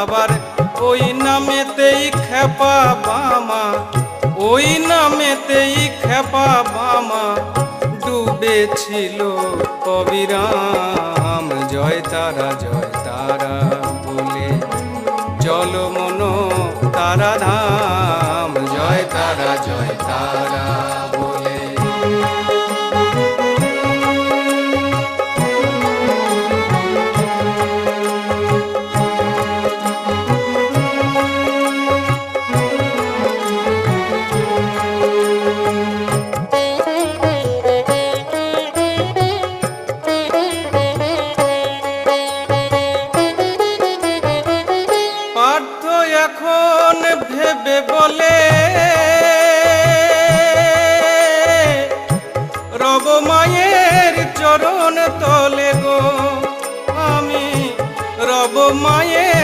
আবার ওই নামেতেই খেপা বামা, ওই নামেতেই খেপা বামা ডুবেছিল অবিরাম জয় তারা জয় তারা বলে, চল মন তারা ধাম। জয় তারা জয় তারা এখন ভেবে বলে রব মায়ের চরণ তলে গো। আমি রব মায়ের